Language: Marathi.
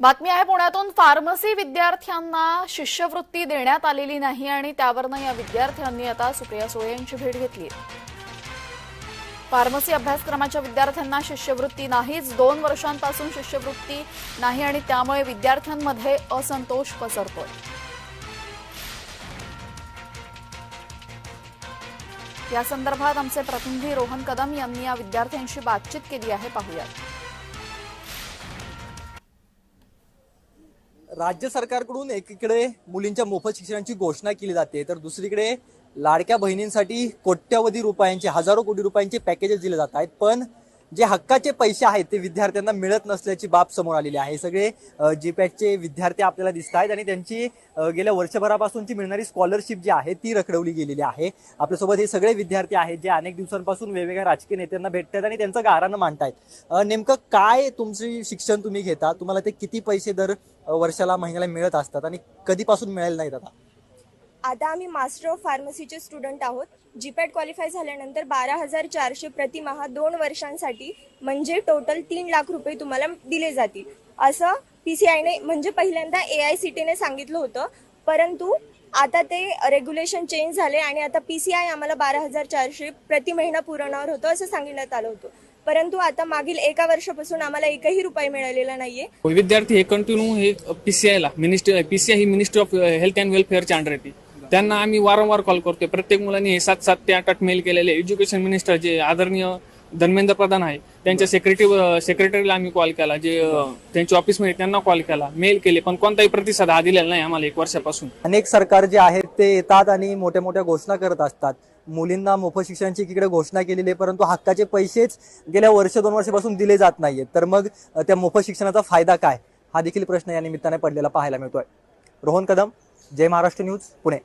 बातमी आहे पुण्यातून फार्मसी विद्यार्थ्यांना शिष्यवृत्ती देण्यात आलेली नाही आणि त्यावरनं या विद्यार्थ्यांनी आता सुप्रिया सुळे यांची भेट घेतली. फार्मसी अभ्यासक्रमाच्या विद्यार्थ्यांना शिष्यवृत्ती नाहीच दोन वर्षांपासून शिष्यवृत्ती नाही आणि त्यामुळे विद्यार्थ्यांमध्ये असंतोष पसरतोय. या संदर्भात आमचे प्रतिनिधी रोहन कदम यांनी या विद्यार्थ्यांशी बातचीत केली आहे पाहूयात. राज्य सरकारकडून एकीकडे मुलींच्या मोफत शिक्षणाची घोषणा केली जाते तर दुसरीकडे लाडक्या बहिणींसाठी कोट्यवधी रुपयांचे हजारो कोटी रुपयांचे पॅकेजेस दिले जात आहेत. पण जे हक्काचे पैसे आहेत ते विद्यार्थ्यांना मिळत नसल्याची बाब समोर आलेली आहे. सगळे जी पॅटचे विद्यार्थी आपल्याला दिसत आहेत आणि त्यांची गेल्या वर्षभरापासूनची मिळणारी स्कॉलरशिप जी आहे ती रखडवली गेलेली आहे. आपल्यासोबत हे सगळे विद्यार्थी आहेत जे अनेक दिवसांपासून वेगवेगळ्या राजकीय नेत्यांना भेटतात आणि त्यांचं गारानं मांडतायत. नेमकं काय तुमची शिक्षण तुम्ही घेता? तुम्हाला ते किती पैसे दर वर्षाला महिन्याला मिळत असतात आणि कधीपासून मिळेल नाहीत आता? आता आम्ही मास्टर ऑफ फार्मसीचे स्टुडंट आहोत. जीपॅट क्वालिफाय झाल्यानंतर बारा हजार चारशे प्रतिमाहा दोन वर्षांसाठी म्हणजे टोटल तीन लाख रुपये तुम्हाला दिले जातील. असं पी सी आयने म्हणजे पहिल्यांदा ए आय सी टीने सांगितलं होतं. परंतु आता ते रेग्युलेशन चेंज झाले आणि आता पी सी आय आम्हाला बारा हजार चारशे प्रति महिना पुरवणार होतं असं सांगण्यात आलं होतं. परंतु आता मागील एका वर्षापासून आम्हाला एकही रुपये मिळालेला नाहीये. विद्यार्थी हे कंटिन्यू हे पीसीआयला मिनिस्टर पीसीआय ही मिनिस्ट्री ऑफ हेल्थ अँड वेलफेअरच्या अंडर येते त्यांना आम्ही वारंवार कॉल करतोय. प्रत्येक मुलांनी हे सात सात ते आठ आठ मेल केलेले एज्युकेशन मिनिस्टर जे आदरणीय धर्मेंद्र प्रधान आहे त्यांच्या सेक्रेटरी सेक्रेटरीला आम्ही कॉल केला. जे त्यांच्या ऑफिसमध्ये त्यांना कॉल केला. मेल केले पण कोणताही प्रतिसाद हा दिलेला नाही आम्हाला एक वर्षापासून. अनेक सरकार जे आहेत ते येतात आणि मोठ्या मोठ्या घोषणा करत असतात. मुलींना मोफत शिक्षणाची एकीकडे घोषणा केलेली आहे परंतु हक्काचे पैसेच गेल्या वर्ष दोन वर्षापासून दिले जात नाहीयेत. तर मग त्या मोफत शिक्षणाचा फायदा काय? हा देखील प्रश्न या निमित्ताने पडलेला पाहायला मिळतोय. रोहन कदम जय महाराष्ट्र न्यूज पुणे.